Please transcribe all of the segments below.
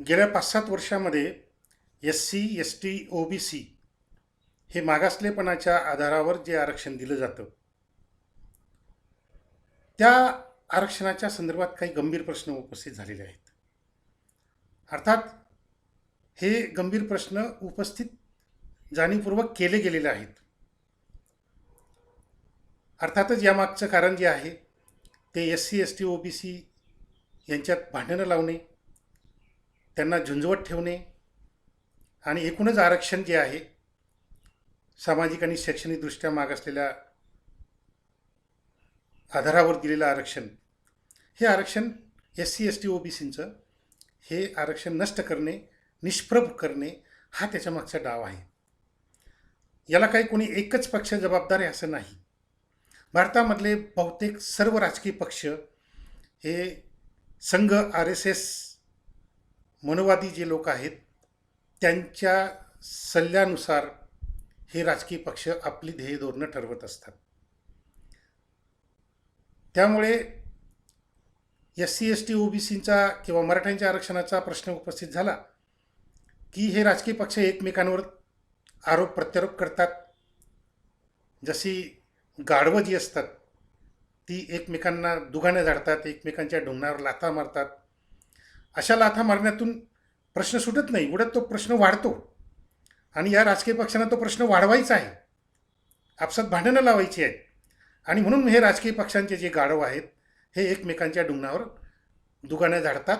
गेल्या पाच सात वर्षामध्ये S C S T O B C हे मागासलेपणाच्या आधारावर जे आरक्षण दिलं जातं त्या आरक्षणाच्या संदर्भात काही गंभीर प्रश्न उपस्थित झालेले आहेत. अर्थात हे गंभीर प्रश्न उपस्थित जाणीवपूर्वक केले गेलेले आहेत. अर्थातच यामागचं कारण जे आहे ते S C S T O B C यांच्यात भांडणं लावणे त्यांना झुंजवत ठेवणे आणि एकूणच आरक्षण जे आहे सामाजिक आणि शैक्षणिकदृष्ट्या मागासलेल्या आधारावर दिलेलं आरक्षण हे आरक्षण S C S T O B सींचं हे आरक्षण नष्ट करणे निष्प्रभ करणे हा त्याच्यामागचा डाव आहे. याला काही कोणी एकच पक्ष जबाबदार आहे असं नाही. भारतामधले बहुतेक सर्व राजकीय पक्ष हे संघ आर एस एस मनोवादी जे लोक आहेत त्यांच्या सल्ल्यानुसार हे राजकीय पक्ष आपली ध्येय धोरणं ठरवत असतात. त्यामुळे S C S T O B किंवा मराठ्यांच्या आरक्षणाचा प्रश्न उपस्थित झाला की हे राजकीय पक्ष एकमेकांवर आरोप प्रत्यारोप करतात. जशी गाढवं जी असतात ती एकमेकांना दुगाने झाडतात एकमेकांच्या ढुंगणावर लाथा मारतात. अशा लाथा मारण्यातून प्रश्न सुटत नाही. उलट तो प्रश्न वाढतो. आणि या राजकीय पक्षांना तो प्रश्न वाढवायचा आहे. आपसात भांडणं लावायची आहेत. आणि म्हणून हे राजकीय पक्षांचे जे गाढव आहेत हे एकमेकांच्या डुंगणावर दुगाण्या झाडतात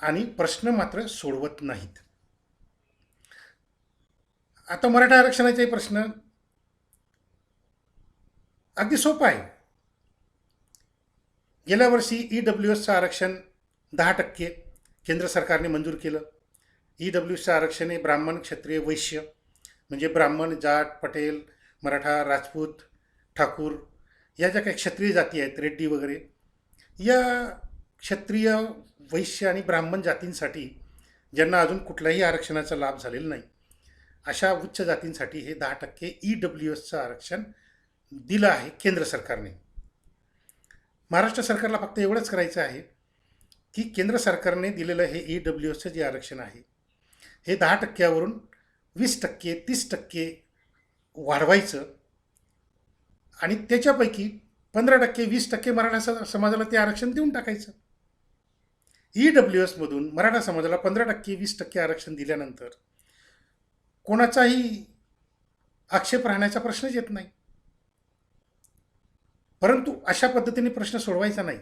आणि प्रश्न मात्र सोडवत नाहीत. आता मराठा आरक्षणाचे प्रश्न अगदी सोपा आहे. गेल्या वर्षी ई डब्ल्यू एसचं आरक्षण दहा टक्के केंद्र सरकारने मंजूर केलं. ई डब्ल्यू आरक्षण हे ब्राह्मण क्षत्रिय वैश्य म्हणजे ब्राह्मण जाट पटेल मराठा राजपूत ठाकूर या ज्या काही क्षत्रिय जाती आहेत रेड्डी वगैरे या क्षत्रिय वैश्य आणि ब्राह्मण जातींसाठी ज्यांना अजून कुठल्याही आरक्षणाचा लाभ झालेला नाही अशा उच्च जातींसाठी हे दहा टक्के ई डब्ल्यू एसचं आरक्षण दिलं आहे केंद्र सरकारने. महाराष्ट्र सरकारला फक्त एवढंच करायचं आहे की केंद्र सरकारने दिलेलं हे ई डब्ल्यू एसचं जे आरक्षण आहे हे दहा टक्क्यावरून वीस टक्के तीस टक्के वाढवायचं आणि त्याच्यापैकी पंधरा टक्के वीस टक्के मराठा समाजाला ते आरक्षण देऊन टाकायचं. ई डब्ल्यू एसमधून मराठा समाजाला पंधरा टक्के वीस टक्के आरक्षण दिल्यानंतर कोणाचाही आक्षेप राहण्याचा प्रश्नच येत नाही. परंतु अशा पद्धतीने प्रश्न सोडवायचा नाही.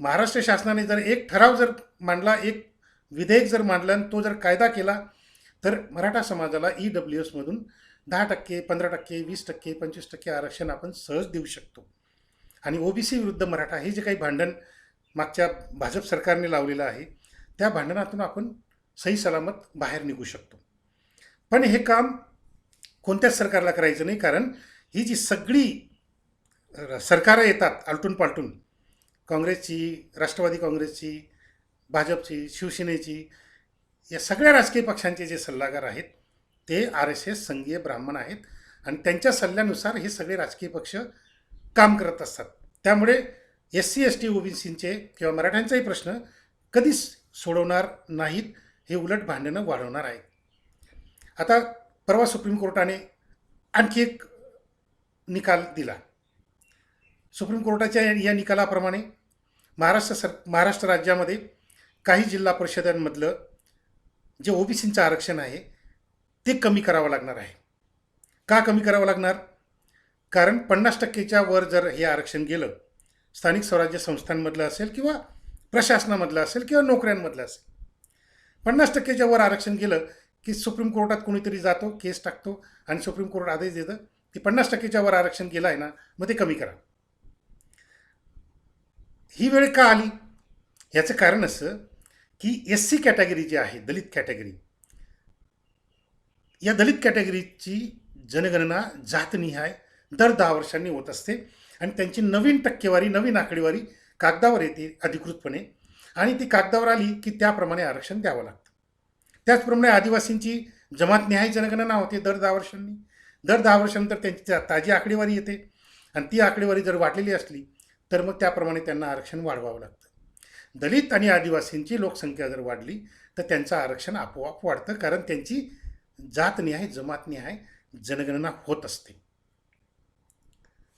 महाराष्ट्र शासनाने जर एक ठराव जर मांडला एक विधेयक जर मांडलं आणि तो जर कायदा केला तर मराठा समाजाला ई डब्ल्यू एसमधून दहा टक्के पंधरा टक्के वीस टक्के पंचवीस टक्के आरक्षण आपण सहज देऊ शकतो. आणि ओबीसी विरुद्ध मराठा हे जे काही भांडण मागच्या भाजप सरकारने लावलेलं आहे त्या भांडणातून आपण सही सलामत बाहेर निघू शकतो. पण हे काम कोणत्याच सरकारला करायचं नाही कारण ही जी सगळी सरकारं येतात आलटून पालटून काँग्रेसची राष्ट्रवादी काँग्रेसची भाजपची शिवसेनेची या सगळ्या राजकीय पक्षांचे जे सल्लागार आहेत ते आर एस एस संघीय ब्राह्मण आहेत आणि त्यांच्या सल्ल्यानुसार हे सगळे राजकीय पक्ष काम करत असतात. त्यामुळे एस सी एस टी ओबीसींचे किंवा मराठ्यांचाही प्रश्न कधीच सोडवणार नाहीत हे उलट भांडणं वाढवणार आहे आता परवा सुप्रीम कोर्टाने आणखी एक निकाल दिला. सुप्रीम कोर्टाच्या या- या निकालाप्रमाणे महाराष्ट्र सर महाराष्ट्र राज्यामध्ये काही जिल्हा परिषदांमधलं जे ओबीसींचं आरक्षण आहे ते कमी करावं लागणार आहे. का कमी करावं लागणार? कारण पन्नास टक्केच्या वर जर हे आरक्षण गेलं स्थानिक स्वराज्य संस्थांमधलं असेल किंवा प्रशासनामधलं असेल किंवा नोकऱ्यांमधलं असेल पन्नास टक्केच्या वर आरक्षण गेलं की सुप्रीम कोर्टात कोणीतरी जातो केस टाकतो आणि सुप्रीम कोर्ट आदेश देतं की पन्नास टक्केच्या वर आरक्षण गेलं आहे ना मग ते कमी करा. ही वेळ का आली? याचं कारण असं की एस सी कॅटेगरी जी आहे दलित कॅटेगरी या दलित कॅटेगरीची जनगणना जातनिहाय दर दहा वर्षांनी होत असते आणि त्यांची नवीन टक्केवारी नवीन आकडेवारी कागदावर येते अधिकृतपणे आणि ती कागदावर आली की त्याप्रमाणे आरक्षण द्यावं लागतं. त्याचप्रमाणे आदिवासींची जमात निहाय जनगणना होते दर दहा वर्षांनी. दर दहा वर्षानंतर त्यांची ताजी आकडेवारी येते आणि ती आकडेवारी जर वाढलेली असली तर मग त्याप्रमाणे त्यांना आरक्षण वाढवावं लागतं. दलित आणि आदिवासींची लोकसंख्या जर वाढली तर त्यांचं आरक्षण आपोआप वाढतं कारण त्यांची जातनिहाय जमातनिहाय जनगणना होत असते.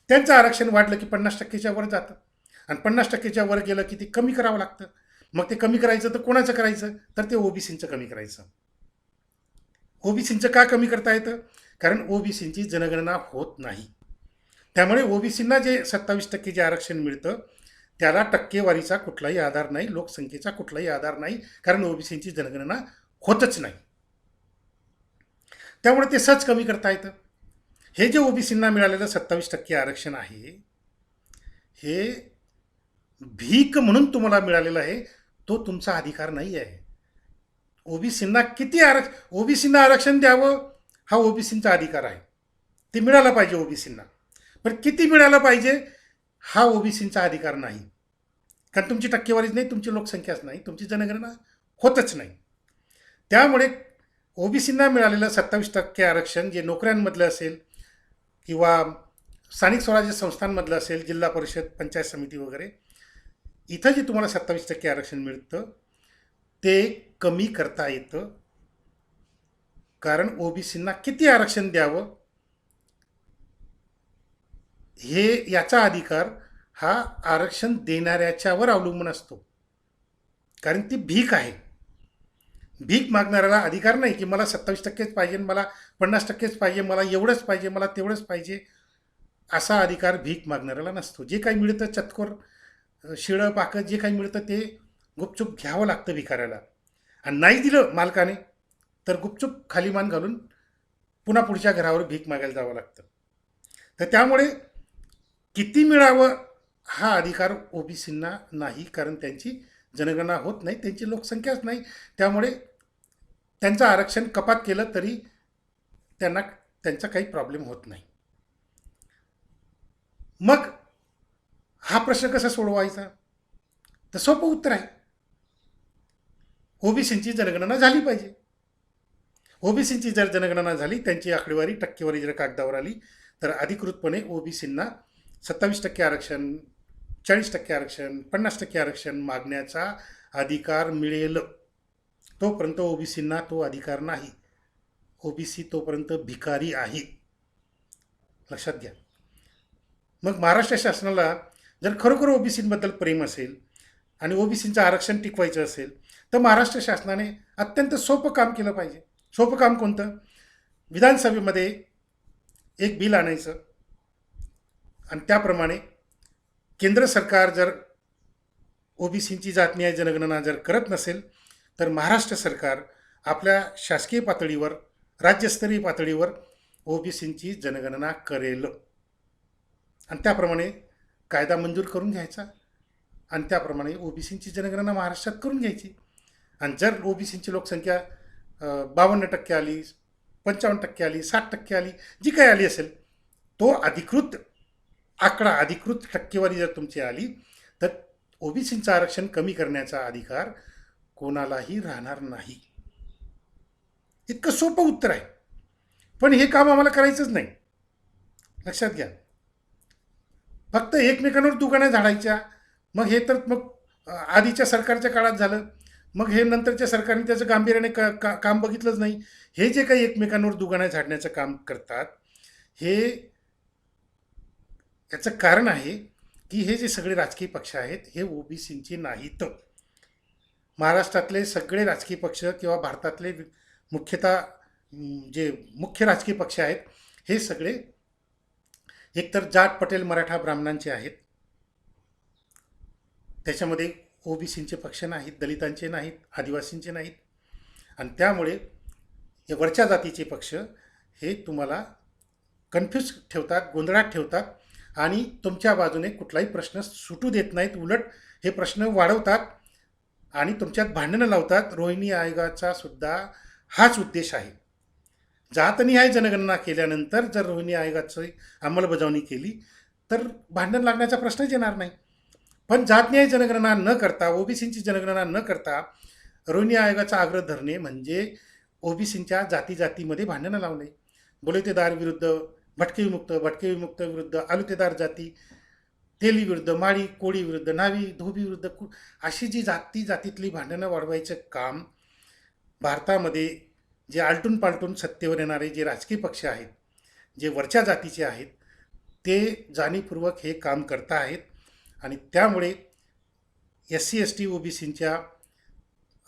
त्यांचं आरक्षण वाढलं की पन्नास टक्केच्या वर जातं. आणि पन्नास टक्केच्या वर गेलं की ते कमी करावं लागतं. मग ते कमी करायचं तर कोणाचं करायचं? तर ते ओबीसींचं कमी करायचं. ओबीसींचं का कमी करता येतं? कारण ओबीसींची जनगणना होत नाही. त्यामुळे ओबीसींना जे सत्तावीस टक्के जे आरक्षण मिळतं त्याला टक्केवारीचा कुठलाही आधार नाही लोकसंख्येचा कुठलाही आधार नाही कारण ओबीसींची जनगणना होतच नाही. त्यामुळे ते सहज कमी करता येतं. हे जे ओबीसींना मिळालेलं सत्तावीस टक्के आरक्षण आहे हे भीक म्हणून तुम्हाला मिळालेलं आहे तो तुमचा अधिकार नाही आहे. ओबीसींना किती आरक्ष ओबीसींना आरक्षण द्यावं हा ओबीसींचा अधिकार आहे. ते मिळालं पाहिजे ओबीसींना. पण किती मिळालं पाहिजे? हा ओबीसींचा अधिकार नाही. कारण तुमची टक्केवारीच नाही तुमची लोकसंख्याच नाही तुमची जनगणना होतच नाही. त्यामुळे ओबीसींना मिळालेलं सत्तावीस टक्के आरक्षण जे नोकऱ्यांमधलं असेल किंवा स्थानिक स्वराज्य संस्थांमधलं असेल जिल्हा परिषद पंचायत समिती वगैरे इथं जे तुम्हाला सत्तावीस टक्के आरक्षण मिळतं ते कमी करता येतं. कारण ओबीसींना किती आरक्षण द्यावं? हे याचा अधिकार हा आरक्षण देणाऱ्याच्यावर अवलंबून असतो. कारण ती भीक आहे. भीक मागणाऱ्याला अधिकार नाही की मला सत्तावीस टक्केच पाहिजे मला पन्नास टक्केच पाहिजे मला एवढंच पाहिजे मला तेवढंच पाहिजे असा अधिकार भीक मागणाऱ्याला नसतो. जे काही मिळतं चतकोर शिळं पाकं जे काही मिळतं ते गुपचूप घ्यावं लागतं भिकाऱ्याला. आणि नाही दिलं मालकाने तर गुपचूप खाली मान घालून पुन्हा पुढच्या घरावर भीक मागायला जावं लागतं. तर त्यामुळे किती मिळावं हा अधिकार ओबीसींना नाही कारण त्यांची जनगणना होत नाही त्यांची लोकसंख्याच नाही. त्यामुळे त्यांचं आरक्षण कपात केलं तरी त्यांना त्यांचा काही प्रॉब्लेम होत नाही. मग हा प्रश्न कसा सोडवायचा? तर सोपं उत्तर आहे. ओबीसींची जनगणना झाली पाहिजे. ओबीसींची जर जनगणना झाली त्यांची आकडेवारी टक्केवारी जर कागदावर आली तर अधिकृतपणे ओबीसींना सत्तावीस टक्के आरक्षण चाळीस टक्के आरक्षण पन्नास टक्के आरक्षण मागण्याचा अधिकार मिळेल. तोपर्यंत ओबीसींना तो अधिकार नाही. ओबीसी तोपर्यंत भिकारी आहे. लक्षात घ्या. मग महाराष्ट्र शासनाला जर खरोखर ओबीसींबद्दल प्रेम असेल आणि ओबीसींचं आरक्षण टिकवायचं असेल तर महाराष्ट्र शासनाने अत्यंत सोपं काम केलं पाहिजे. सोपं काम कोणतं? विधानसभेमध्ये एक बिल आणायचं. आणि त्याप्रमाणे केंद्र सरकार जर ओबीसींची जातनीय जनगणना जर करत नसेल तर महाराष्ट्र सरकार आपल्या शासकीय पातळीवर राज्यस्तरीय पातळीवर ओबीसींची जनगणना करेल. आणि त्याप्रमाणे कायदा मंजूर करून घ्यायचा. आणि त्याप्रमाणे ओबीसींची जनगणना महाराष्ट्रात करून घ्यायची. आणि जर ओबीसींची लोकसंख्या बावन्न टक्के आली पंचावन्न टक्के आली साठ टक्के आली जी काही आली असेल तो अधिकृत आकडा अधिकृत टक्केवारी जर तुमची आली तर ओबीसींचं आरक्षण कमी करण्याचा अधिकार कोणालाही राहणार नाही. इतकं सोपं उत्तर आहे. पण हे काम आम्हाला करायचंच नाही. लक्षात घ्या. फक्त एकमेकांवर दुकानं झाडायच्या मग हे तर मग आधीच्या सरकारच्या काळात झालं. मग हे नंतरच्या सरकारने त्याचं गांभीर्याने का, का काम बघितलंच नाही. हे जे काही एकमेकांवर दुगाण्या झाडण्याचं काम करतात हे याचं कारण आहे की हे जे सगळे राजकीय पक्ष आहेत हे ओबीसींचे नाहीत. महाराष्ट्रातले सगळे राजकीय पक्ष किंवा भारतातले मुख्यतः जे मुख्य राजकीय पक्ष आहेत हे सगळे एकतर जाट पटेल मराठा ब्राह्मणांचे आहेत. त्याच्यामध्ये ओबीसींचे पक्ष नाहीत दलितांचे नाहीत आदिवासींचे नाहीत. आणि त्यामुळे वरच्या जातीचे पक्ष हे तुम्हाला कन्फ्यूज ठेवतात गोंधळात ठेवतात. आणि तुमच्या बाजूने कुठलाही प्रश्न सुटू देत नाहीत. उलट हे प्रश्न वाढवतात आणि तुमच्यात भांडणं लावतात. रोहिणी आयोगाचा सुद्धा हाच उद्देश आहे. जातनिहाय जनगणना केल्यानंतर जर रोहिणी आयोगाची अंमलबजावणी केली तर भांडण लागण्याचा प्रश्नच येणार नाही. पण जातनिहाय जनगणना न करता ओबीसींची जनगणना न करता रोहिणी आयोगाचा आग्रह धरणे म्हणजे ओबीसींच्या जाती जातीमध्ये भांडणं लावणे. बोलतेदार विरुद्ध भटके विमुक्त भटके विमुक्त विरुद्ध आलुतेदार जाती तेली विरुद्ध माळी कोळी विरुद्ध नावी धोबी विरुद्ध कु अशी जी जाती जातीतली भांडणं वाढवायचं काम भारतामध्ये जे आलटून पालटून सत्तेवर येणारे जे राजकीय पक्ष आहेत जे वरच्या जातीचे आहेत ते जाणीवपूर्वक हे काम करता आहेत. आणि त्यामुळे S C S T O B सींच्या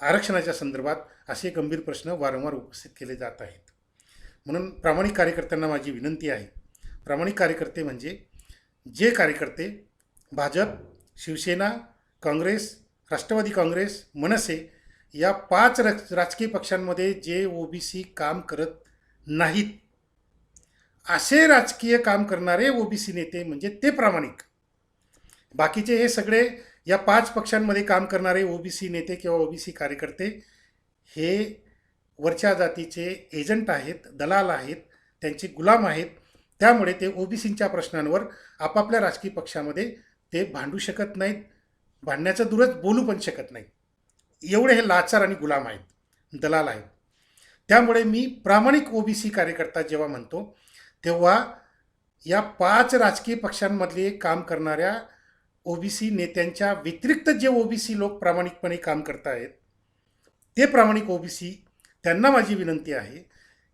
आरक्षणाच्या संदर्भात असे गंभीर प्रश्न वारंवार उपस्थित केले जात आहेत. म्हणून प्रामाणिक कार्यकर्त्यांना माझी विनंती आहे. प्रामाणिक कार्यकर्ते म्हणजे जे कार्यकर्ते भाजप शिवसेना काँग्रेस राष्ट्रवादी काँग्रेस मनसे या पाच राज राजकीय पक्षांमध्ये जे ओ बी सी काम करत नाहीत. असे राजकीय काम करणारे ओ बी सी नेते म्हणजे ते प्रामाणिक. बाकीचे हे सगळे या पाच पक्षांमध्ये काम करणारे ओ बी सी नेते किंवा ओ बी सी कार्यकर्ते हे वरच्या जातीचे एजंट आहेत दलाल आहेत त्यांचे गुलाम आहेत त्यामुळे ते ओ बी प्रश्नांवर आपापल्या राजकीय पक्षामध्ये ते भांडू शकत नाहीत भांडण्याचं दूरच बोलू पण शकत नाहीत. एवढे हे लाचार आणि गुलाम आहेत दलाल आहेत. त्यामुळे मी प्रामाणिक ओ बी सी कार्यकर्ता जेव्हा म्हणतो तेव्हा या पाच राजकीय पक्षांमधले काम करणाऱ्या ओ बी सी नेत्यांच्या व्यतिरिक्त जे ओ बी सी लोक प्रामाणिकपणे काम करत आहेत ते प्रामाणिक ओ बी सी त्यांना माझी विनंती आहे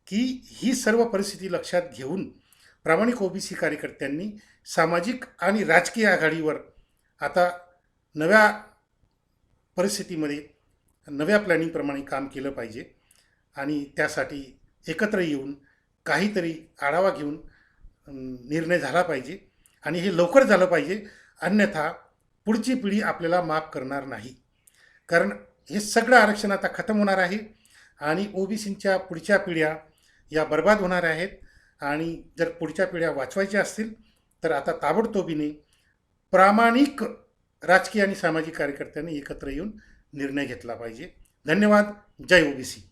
की ही सर्व परिस्थिती लक्षात घेऊन प्रामाणिक ओबीसी कार्यकर्त्यांनी सामाजिक आणि राजकीय आघाडीवर आता नव्या परिस्थितीमध्ये नव्या प्लॅनिंगप्रमाणे काम केलं पाहिजे आणि त्यासाठी एकत्र येऊन काहीतरी आढावा घेऊन निर्णय झाला पाहिजे आणि हे लवकर झालं पाहिजे अन्यथा पुढची पिढी आपल्याला माफ करणार नाही. कारण हे सगळं आरक्षण आता खतम होणार आहे. आणि ओ बी सींच्या पुढच्या पिढ्या या बर्बाद होणार आहेत. आणि जर पुढच्या पिढ्या वाचवायच्या असतील तर आता ताबडतोबीने प्रामाणिक राजकीय आणि सामाजिक कार्यकर्त्यांनी एकत्र येऊन निर्णय घेतला पाहिजे. धन्यवाद. जय ओबीसी.